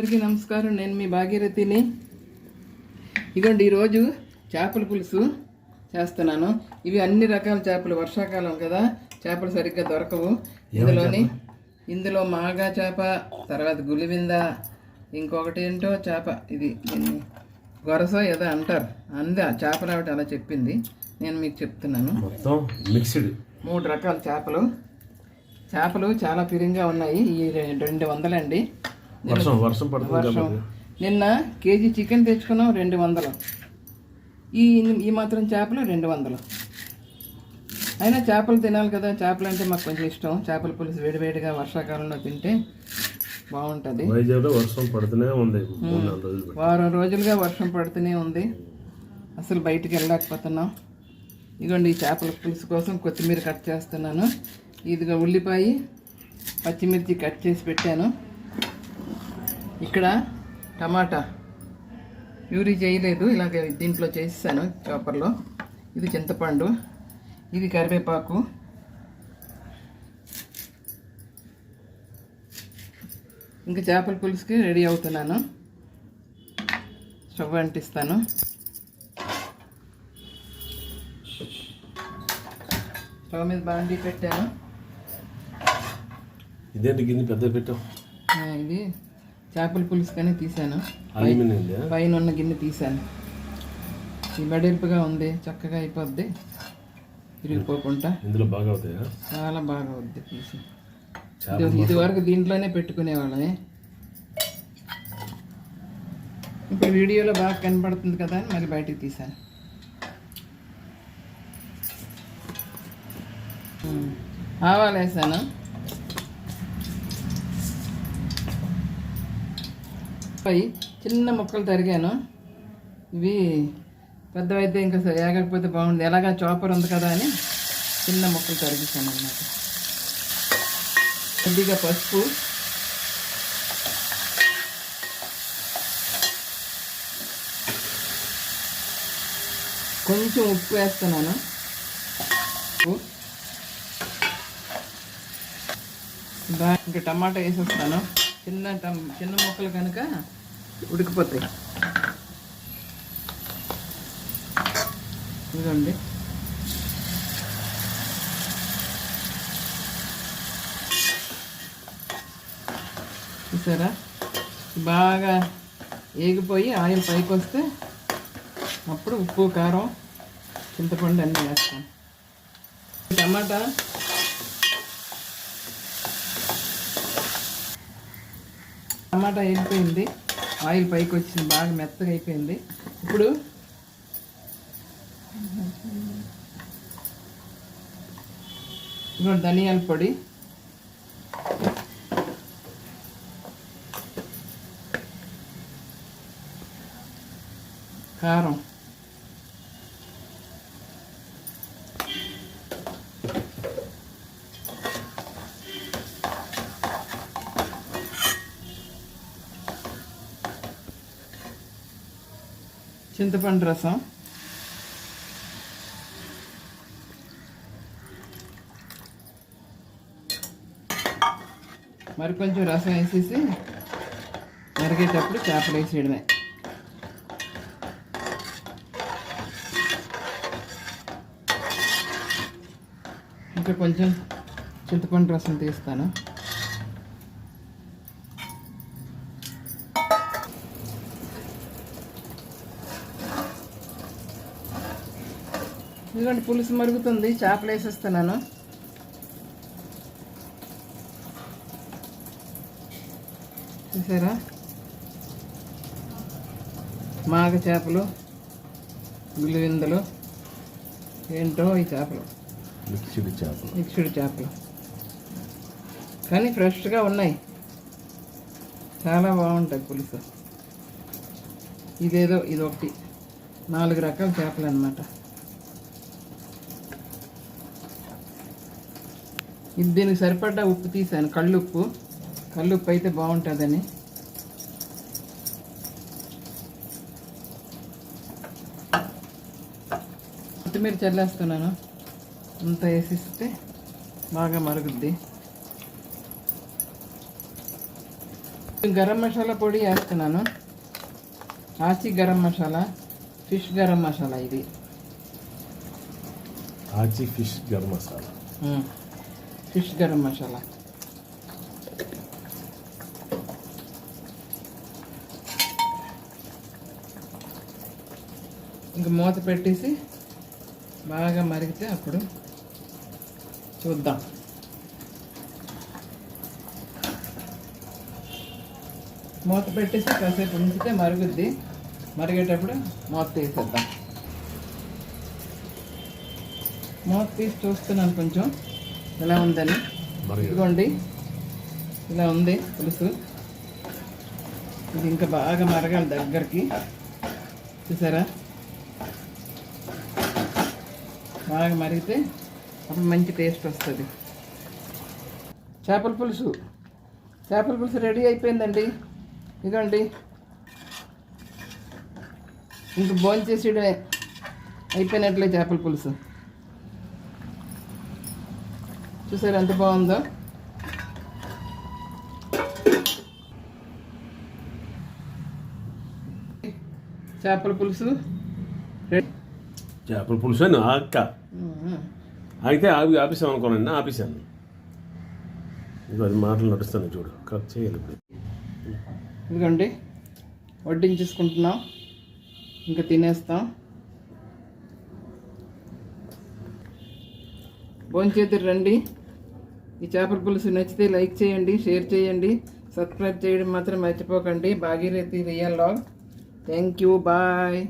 అందరికీ నమస్కారం. నేను మీ భాగీరథిని ఇదిగోండి ఈరోజు చేపల పులుసు చేస్తున్నాను. ఇవి అన్ని రకాల చేపలు వర్షాకాలం కదా చేపలు సరిగ్గా దొరకవు. ఇందులోని ఇందులో మాగా చేప తర్వాత గులివింద ఇంకొకటి ఏంటో చేప ఇది గొరస ఏదో అంటారు. అంది ఆ చేపలు ఆవిడ అలా చెప్పింది. నేను మీకు చెప్తున్నాను. మొత్తం మిక్స్డ్. మూడు రకాల చేపలు. చేపలు చాలా పిరిగా ఉన్నాయి. ఈ రెండు వందలండి. వర్షం వర్షం వర్షం. నిన్న కేజీ చికెన్ తెచ్చుకున్నాం రెండు వందలు. ఈ ఈ మాత్రం చేపలు రెండు వందలు. అయినా చేపలు తినాలి కదా చేపలు అంటే మాకు కొంచెం ఇష్టం. చేపల పులుసు వేడివేడిగా వర్షాకాలంలో తింటే బాగుంటుంది. వైజాగ్లో వర్షం పడుతూనే ఉంది. వారం రోజులుగా వర్షం పడుతూనే ఉంది. అసలు బయటికి వెళ్ళలేకపోతున్నాం. ఇదిగోండి ఈ చేపల పులుసు కోసం కొత్తిమీర కట్ చేస్తున్నాను. ఇదిగో ఉల్లిపాయ పచ్చిమిర్చి కట్ చేసి పెట్టాను. ఇక్కడ టమాటా. ప్యూరీ చేయలేదు ఇలాగ దీంట్లో చేసేసాను చాపర్లో ఇది చింతపండు ఇది కరివేపాకు. ఇంకా చేపల పులుసుకి రెడీ అవుతున్నాను. స్టవ్ అంటిస్తాను. స్టవ్ మీద బాండీ పెట్టాను. ఇదేంటి గిన్నె పెద్ద పెట్టాం. ఇది చేపల పులుసు కానీ తీసాను పైన ఉన్న గిన్నె తీసాను. ఈ వెడల్పుగా ఉంది చక్కగా అయిపోద్ది. విరిగిపోకుండా ఇందులో బాగా అవుతాయా చాలా బాగా అవుద్ది తీసి చేప ఇది వరకు దీంట్లోనే పెట్టుకునేవాళ్ళమే. ఇప్పుడు వీడియోలో బాగా కనపడుతుంది కదా అని మరి బయటికి తీసాను. ఆవాలు వేసాను పై చిన్న ముక్కలు తరిగాను. ఇవి పెద్దవైతే ఇంకా సరే ఏగకపోతే బాగుంది ఎలాగా చాపర్ ఉంది కదా అని చిన్న ముక్కలు తరిగిస్తాను అన్నమాట. కొద్దిగా పసుపు. కొంచెం ఉప్పు వేస్తున్నాను. ఉప్పు. ఇంకా టమాటా వేసేస్తాను. చిన్న చిన్న ముక్కలు కనుక ఉడికిపోతాయి. ఇదండి చూసారా? బాగా ఏగిపోయి ఆయిల్ పైకి వస్తే అప్పుడు ఉప్పు కారం చింతపండు అన్నీ వేస్తాం. టమాటా టమాటా అయిపోయింది ఆయిల్ పైకి వచ్చింది బాగా మెత్తగా అయిపోయింది. ఇప్పుడు ఇప్పుడు ధనియాల పొడి. కారం. చింతపండు రసం. మరి కొంచెం రసం వేసేసి మరిగేటప్పుడు చేపలు వేసేయడమే. ఇంకా కొంచెం చింతపండు రసం తీస్తాను. ఇదిగోండి పులుసు మరుగుతుంది. చేపలు వేసేస్తున్నాను. చూసారా? మాగ చేపలు గులివిందలు ఏంటో ఈ చేపలు. మిక్స్డ్ చేపలు. మిక్స్డ్ చేపలు. కానీ ఫ్రెష్గా ఉన్నాయి. చాలా బాగుంటాయి పులుసు. ఇదేదో ఇది ఒకటి నాలుగు రకాల చేపలు అన్నమాట ఇది దీనికి సరిపడ్డ ఉప్పు తీసాను. కళ్ళుప్పు. కళ్ళుప్పు అయితే బాగుంటుందని. కొత్తిమీర చల్లేస్తున్నాను. అంత వేసిస్తే బాగా మరుగుద్ది. గరం మసాలా పొడి వేస్తున్నాను. ఆచి గరం మసాలా ఫిష్ గరం మసాలా ఇది. ఆచి ఫిష్ గరం మసాలా. ఫిష్ గరం మసాలా ఇంకా మూత పెట్టేసి బాగా మరిగితే అప్పుడు చూద్దాం. మూత పెట్టేసి కాసేపు ఉంచితే మరుగుద్ది. మరిగేటప్పుడు మూత తీసేద్దాం. మూత తీసి చూస్తున్నాను కొంచెం. ఎలా ఉందని? ఇదిగోండి. ఇలా ఉంది పులుసు. ఇది ఇంకా బాగా మరగాలి దగ్గరికి. చూసారా? బాగా మరిగితే అప్పుడు మంచి టేస్ట్ వస్తుంది. చేపల పులుసు. చేపల పులుసు రెడీ అయిపోయిందండి. ఇదిగోండి. ఇంక భోంచేసేయడమే అయిపోయినట్లే చేపల పులుసు. చూసారు ఎంత బాగుందో? చేపల పులుసు. చేపల పులుసు అని అక్క. అయితే ఆపి ఆపేసాం అనుకోనండి ఆపేసాను. ఇదిగో అది మాటలు నడుస్తాను చూడు. కట్ చేయాలి ఇప్పుడు. ఇదిగోండి. వడ్డించేసుకుంటున్నాం. ఇంకా తినేస్తాం. భోంచేతురు రండి. ఈ చేపల పులుసు నచ్చితే లైక్ చేయండి షేర్ చేయండి. సబ్స్క్రైబ్ చేయడం మాత్రం మర్చిపోకండి. Bhagirathi real log thank you bye.